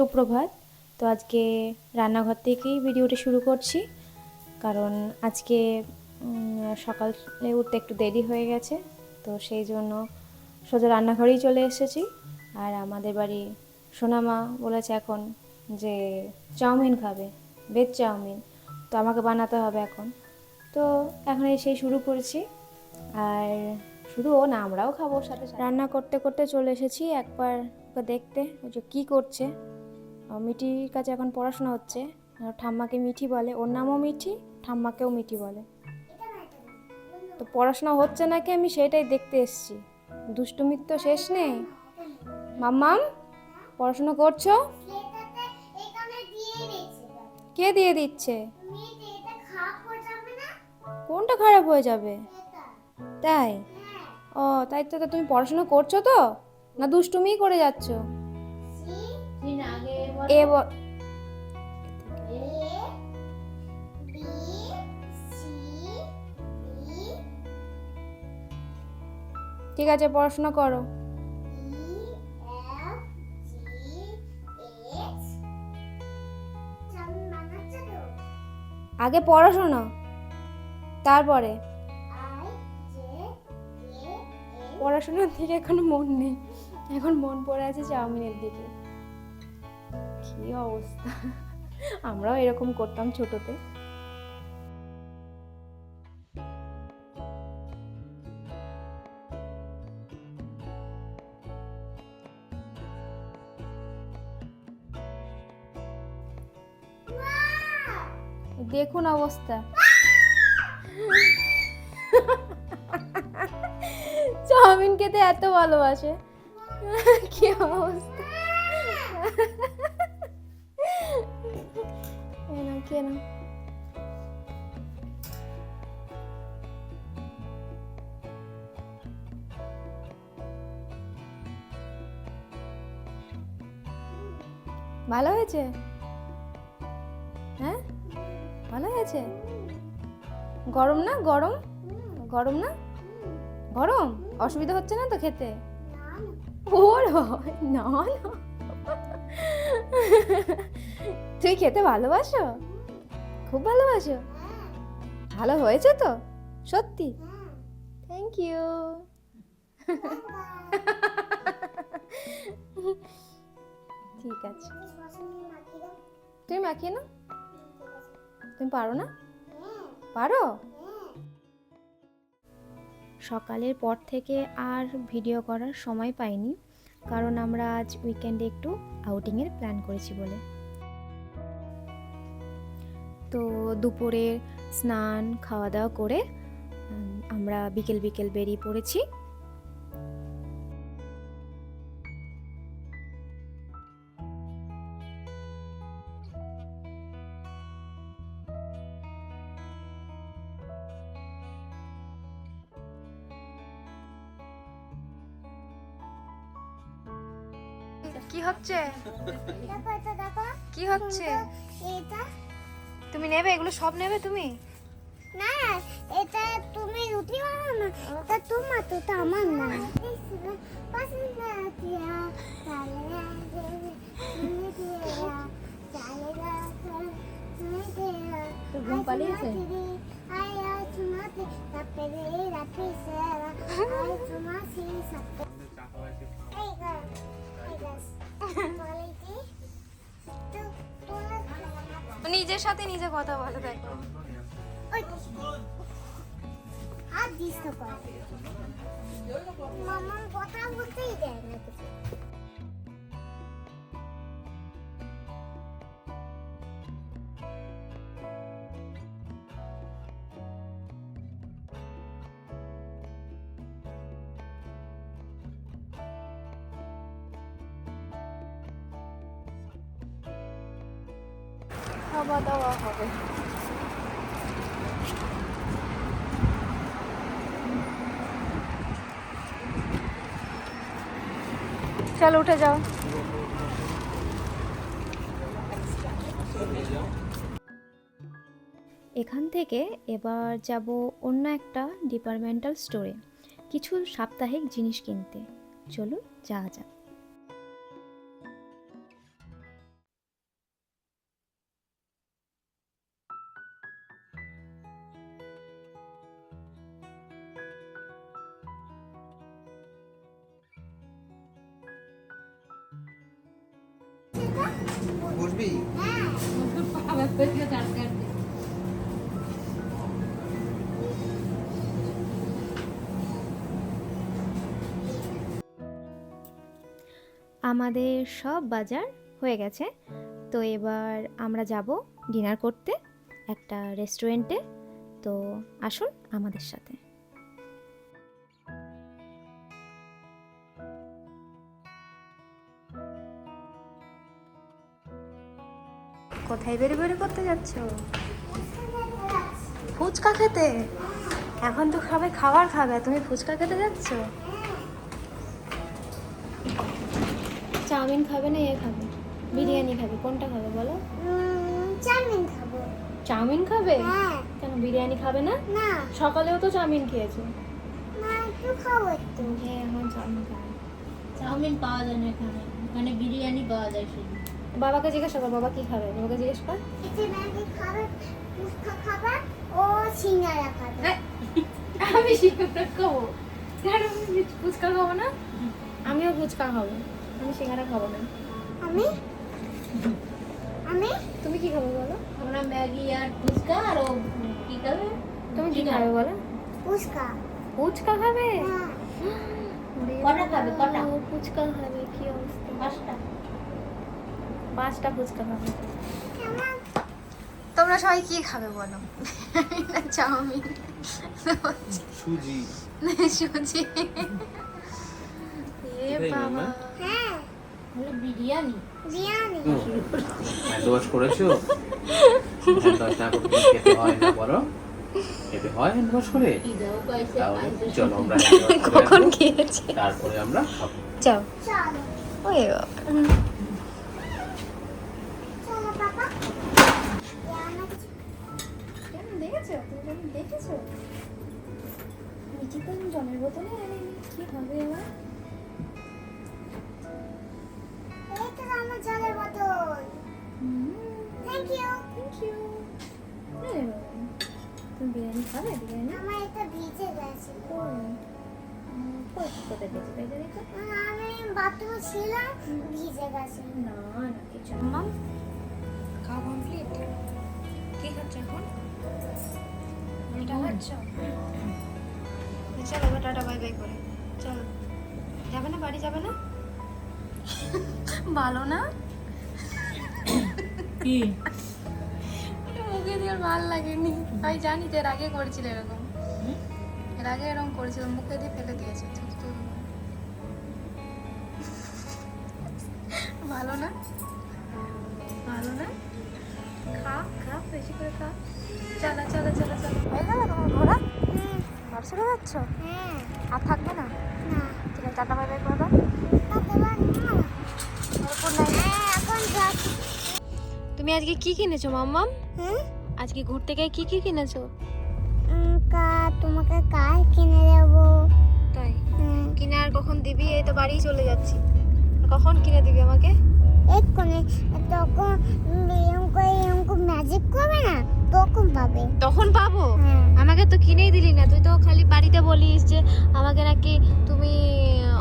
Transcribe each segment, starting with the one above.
সুপ্রভাত। তো আজকে রান্নাঘর থেকেই ভিডিওটা শুরু করছি। কারণ আজকে সকালে উঠতে একটু দেরি হয়ে গেছে। তো সেই জন্য সোজা রান্নাঘরেই চলে এসেছি। আর আমাদের বাড়ি সোনামা বলেছে এখন যে চাউমিন খাবে, ভেজ চাউমিন। তো আমাকে বানাতে হবে এখন। তো এখন এসেই শুরু করেছি। আর শুধু ও না, আমরাও খাব সাথে। রান্না করতে করতে চলে এসেছি একবার দেখতে, ওই যে কী করছে। মিঠির কাছে এখন পড়াশোনা হচ্ছে। ঠাম্মাকে মিঠি বলে। ওর নামও মিঠি, ঠাম্মাকেও মিঠি বলে। তো পড়াশোনা হচ্ছে নাকি? আমি সেটাই দেখতে এসেছি। দুষ্টুমির তো শেষ নেই। মাম্মাম, পড়াশোনা করছ? কে দিয়ে দিচ্ছে? কোনটা খারাপ হয়ে যাবে? তাই? ও, তাই তো তুমি পড়াশোনা করছ তো? না দুষ্টুমিই করে যাচ্ছ? এ ঠিক আছে, পড়াশোনা করো। আগে পড়াশোনা, তারপরে। পড়াশোনার দিকে এখনও মন নেই। এখন মন পড়ে আছে চাউমিনের দিকে। কি অবস্থা? আমরাও এরকম করতাম ছোটতে। দেখুন অবস্থা। চাউমিন খেতে এত ভালোবাসে। কি অবস্থা? কেন ভালো হয়েছে? হ্যাঁ? ভালো হয়েছে? গরম না? গরম? গরম না? গরম? অসুবিধা হচ্ছে না তো খেতে? ওর না না। তুই খেতে ভালোবাসো? খুব ভালোবাসো? ভালো হয়েছে তো? সত্যি? থ্যাংক ইউ ঠিক আছে। তুমি মাখিয়ে না তুমি পারো না? পারো? সকালের পর থেকে আর ভিডিও করার সময় পাইনি, কারণ আমরা আজ উইকেন্ডে একটু আউটিংয়ের প্ল্যান করেছি বলে। তো দুপুরে স্নান খাওয়া দাওয়া করে আমরা বিকেল বিকেল বেরিয়ে পড়েছি। কি হচ্ছে? কি হচ্ছে? এটা। তুমি নেবে এগুলো সব নেবে তুমি না এটা তুমি রুটি বানাও না ওটা তোমার তো তো আমার না ঘুম পালিয়েছে? নিজের সাথে নিজে কথা বলে দেখো। হাত দিস তো মামার কথা বলতেই দেয় না খাওয়া দাওয়া হবে। চলো, উঠে যাও। এখান থেকে এবার যাব অন্য একটা ডিপার্টমেন্টাল স্টোরে কিছু সাপ্তাহিক জিনিস কিনতে। চলুন, যাওয়া যাক। আমাদের সব বাজার হয়ে গেছে। তো এবার আমরা যাব ডিনার করতে একটা রেস্টুরেন্টে। তো আসুন আমাদের সাথে। কোথায় বেরি বেরি করতে যাচ্ছ? ফুচকা খেতে? এখন তো সবাই খাবার খাবে তুমি ফুচকা খেতে যাচ্ছ? চাউমিন খাবে না এ খাবে। বিরিয়ানি খাবে কোনটা খাবে বলো? চাউমিন খাব। চাউমিন খাবে? হ্যাঁ। কেন বিরিয়ানি খাবে না? না। সকালেও তো চাউমিন খেয়েছো। হ্যাঁ এখন চাউমিন খাবে। চাউমিন পাওয়া যায় না এখানে। এখানে বিরিয়ানি পাওয়া যায় শুধু বাবাকে জিজ্ঞাসা কর বাবা কি খাবে? বাবাকে জিজ্ঞেস কর। খাবে ও সিঙ্গারা খাবে। আমি সিঙ্গারা খাব। কেন আমি ফুচকা খাব না? আমিও ফুচকা খাব আমি সিঙ্গারা খাব না। আমি? আমি? তুমি কি খাবে বলো? আমরা ম্যাগি আর ফুচকা আর ও কি খাবে? তুমি কি খাবে বলো? ফুচকা। ফুচকা খাবে? হ্যাঁ। কটা খাবে, কটা? ও ফুচকা খাবে কি অবস্থা? পাঁচটা। পাঁচটা ফুচকা খাবে। তোমরা সবাই কি খাবে বলো? চাউমিন। সুজি। সুজি। এ বাবা। হ্যাঁ। বিরিয়ানি। করেছ? কখন খেয়েছে? তারপরে আমরা খাব। যাও। ওই বাবা চলো বাবা আমার কেন দেখেছ তুমি দেখেছ? মিঠি তো জলের বোতলে আনেনি কি হবে এবার এই তো আমার জলের বোতল। থ্যাংক ইউ থ্যাংক ইউ তুমি বিরিয়ানি খাবে? বিরিয়ানি? আমার এটা ভিজে গেছে। কোথায় পেয়েছি পেয়ে আমি বাথরুমে ছিলাম ভিজে গেছে। না না কিছু মাম খাওয়া কমপ্লিট কি খাচ্ছ এখন? এটা খাচ্ছ চলো এবার টাটা বাই বাই করে। চলো। যাবে না বাড়ি যাবে না? ভালো না? কি? মুখে দিয়ে আর ভালো লাগেনি। আমি জানি তো এর আগে করেছিল এরকম। এর আগে এরকম করেছিল মুখে দিয়ে ফেলে দিয়েছে। ভালো না? ঘর চলে যাচ্ছ? হ্যাঁ। আর থাকবে না? না। ঠিক আছে টাটা বাই বাই। করে দাও তাতে বা না তারপর হ্যাঁ তুমি আজকে কি কিনেছো মাম্মাম? হুম? আজকে ঘুরতে গিয়ে কি কি কিনেছো? তোমাকে কার কিনে দেবো? তাই? কিনে আর কখন দিবি? এই তো বাড়ি চলে যাচ্ছি। কখন কিনে দিবি আমাকে? এক্ষুনি। তখন এরকম করে এরকম ম্যাজিক করবে না? তখন পাবে। তখন পাবো? হ্যাঁ। আমাকে তো কিনেই দিলি না। তুই তো খালি বাড়িতে বলিস যে আমাকে নাকি তুমি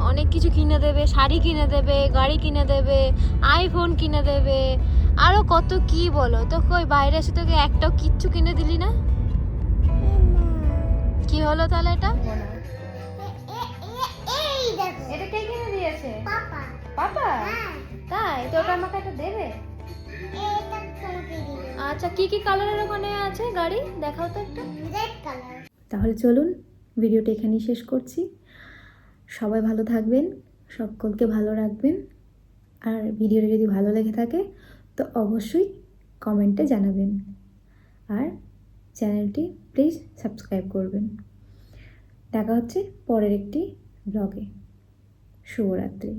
অনেক কিছু কিনে দেবে শাড়ি কিনে দেবে গাড়ি কিনে দেবে আইফোন কিনে দেবে। আরও কত কি বলো? তো কই বাইরে এসে তোকে একটাও কিচ্ছু কিনে দিলি না? কি হলো তাহলে এটা? এটা কে কিনে দিয়েছে? পাপা। পাপা? হ্যাঁ। তাই? তো ওটা আমাকে একটা দেবে? আচ্ছা কি কি কালারের ওখানে আছে? গাড়ি? দেখাও তো একটু। রেড কালার তাহলে চলুন ভিডিওটা এখানেই শেষ করছি। সবাই ভালো থাকবেন সকলকে ভালো রাখবেন। আর ভিডিওটা যদি ভালো লেগে থাকে তো অবশ্যই কমেন্টে জানাবেন। আর চ্যানেলটি প্লিজ সাবস্ক্রাইব করবেন। দেখা হচ্ছে পরের একটি ব্লগে শুভরাত্রি।